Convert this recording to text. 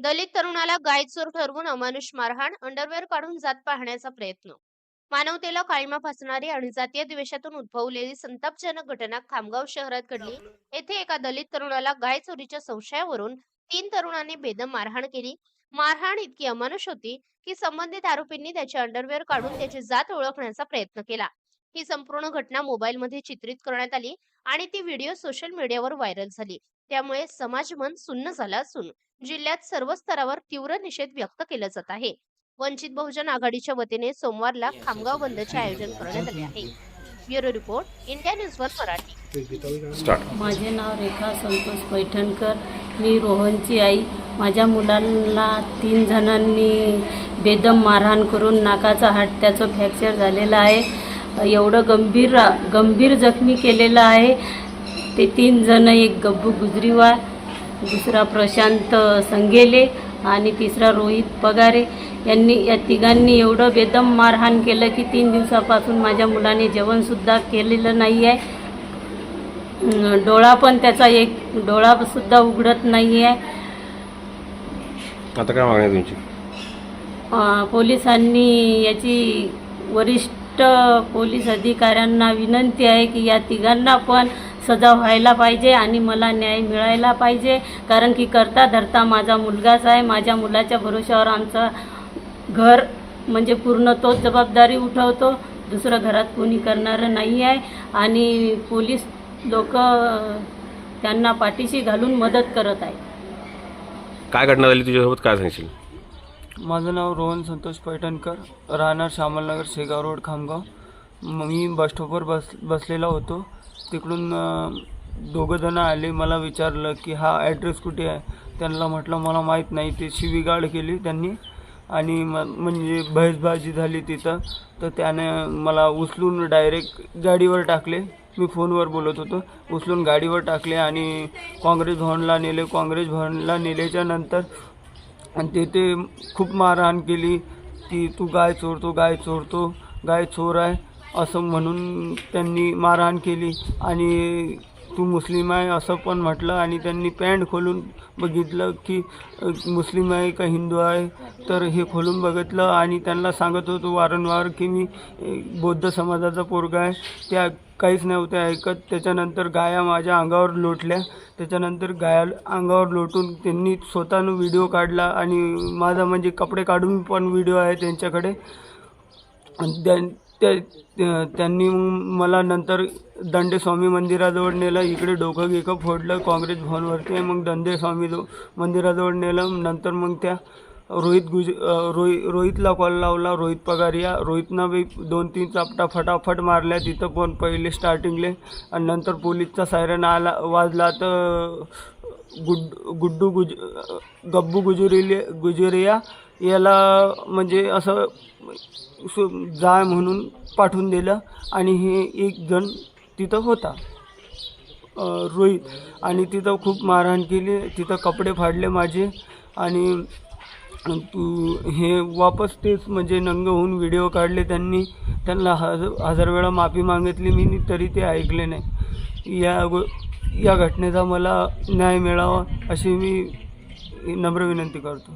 दलित तरुणाला गायचोर ठरवून अमानुष मारहाण अंडरवेअर काढून जात पाहण्याचा प्रयत्न. मानवतेला काळीमा फासणारी आणि जातीय द्वेषातून उद्भवलेली संतापजनक घटना खामगाव शहरात घडली. येथे एका दलित तरुणाला गाय चोरीच्या संशयावरून तीन तरुणांनी बेदम मारहाण केली. मारहाण इतकी अमानुष होती की संबंधित आरोपींनी त्याचे अंडरवेअर काढून त्याची जात ओळखण्याचा प्रयत्न केला. ही संपूर्ण घटना मोबाईलमध्ये चित्रित करण्यात आली आणि ती व्हिडिओ सोशल मीडियावर व्हायरल झाली. त्यामुळे समाजमन सुन्न झालं असून जिल्ह्यात सर्व स्तरावर तीव्र निषेध व्यक्त केला जात आहे. वंचित बहुजन आघाडीच्या वतीने सोमवारला खामगाव बंदचे आयोजन करण्यात आले आहे. Bureau report India News one Marathi. Start माझे नाव रेखा संतोष पैठणकर. मी रोहनची आई. माझ्या मुलांना तीन जणांनी बेदम मारहाण करून नाकाचा हाड त्याचं फ्रॅक्चर झालेलं आहे. एवढं गंभीर गंभीर जखमी केलेलं आहे. ते तीन जण एक गब्बू गुजरीवार दुसरा प्रशांत संगेले आणि तिसरा रोहित पगारे. यांनी या तिघांनी एवढं बेदम मारहाण केलं की तीन दिवसापासून माझ्या मुलाने जेवणसुद्धा केलेलं नाही आहे डोळा पण त्याचा एक डोळा सुद्धा उघडत नाही आहे आता काय मागणी तुमची? पोलिसांनी याची वरिष्ठ पोलीस अधिकाऱ्यांना विनंती आहे की या तिघांना पण सजा व्हायला पाहिजे आणि मला न्याय मिळायला पाहिजे. कारण की करता धरता माझा मुलगाच आहे. माझ्या मुलाच्या भरोश्यावर आमचं घर म्हणजे पूर्ण तोच जबाबदारी उठवतो. दुसरं घरात कोणी करणारं नाही आहे. आणि पोलीस लोक त्यांना पाठीशी घालून मदत करत आहे काय घटना झाली तुझ्यासोबत काय सांगशील? माझं नाव रोहन संतोष पैठणकर. राहणार श्यामलनगर शेगाव रोड खामगाव. म- मी बस स्टॉपवर बस बसलेला होतो. तिकडून दोघंजणं आले. मला विचारलं की हा ॲड्रेस कुठे आहे? त्यांना म्हटलं मला माहीत नाही. ते शिवीगाळ केली त्यांनी आणि म म्हणजे बहसबाजी झाली तिथं. तर त्याने मला उचलून डायरेक्ट गाडीवर टाकले. मी फोनवर बोलत होतो. उचलून गाडीवर टाकले आणि काँग्रेस भवनला नेले. काँग्रेस भवनला नेल्याच्या नंतर तेथे तिथे खूप मारहाण केली. की तू गाय चोरतो गाय चोरतो गाय चोर आहे. असं म्हणून त्यांनी मारहाण केली. आणि तू मुस्लिम आहे असं पण म्हटलं. आणि त्यांनी पॅन्ट खोलून बघितलं की मुस्लिम आहे का हिंदू आहे? तर हे खोलून बघितलं आणि त्यांना सांगत होतो वारंवार की मी बौद्ध समाजाचा पोरगा आहे. त्या काहीच नव्हत्या ऐकत. त्याच्यानंतर गाया माझ्या अंगावर लोटल्या. त्याच्यानंतर गाया अंगावर लोटून त्यांनी स्वतःनं व्हिडिओ काढला. आणि माझा म्हणजे कपडे काढून पण व्हिडिओ आहे त्यांच्याकडे. आणि त्या त्यांनी मला नंतर दंडेस्वामी मंदिराजवळ नेलं इकडे डोकं गिकं फोडलं काँग्रेस भवनवरती मग दंडेस्वामी मंदिराजवळ नेलं नंतर मग त्या रोहित गुज रोहित रोहि रोहितला कॉल लावला रोहित पगारिया रोहितनं बी दोन तीन चापटा फटाफट मारल्या तिथं पण पहिले स्टार्टिंगले आणि नंतर पोलीसचा सायरन आला वाजला तर गुड गुड्डू गुज गब्बू गुजुरिले गुजुरिया याला म्हणजे असं सु- जाय म्हणून पाठवून दिलं आणि हे एक जण तिथं होता. रोहित. आणि तिथं खूप मारहाण केली. तिथं कपडे फाडले माझे. आणि तू हे वापस तेच म्हणजे नंग होऊन व्हिडिओ काढले त्यांनी. त्यांना हज हजार वेळा माफी मागितली मी तरी ते ऐकले नाही. या गो या घटनेचा मला न्याय मिळावा अशी मी नम्र विनंती करतो.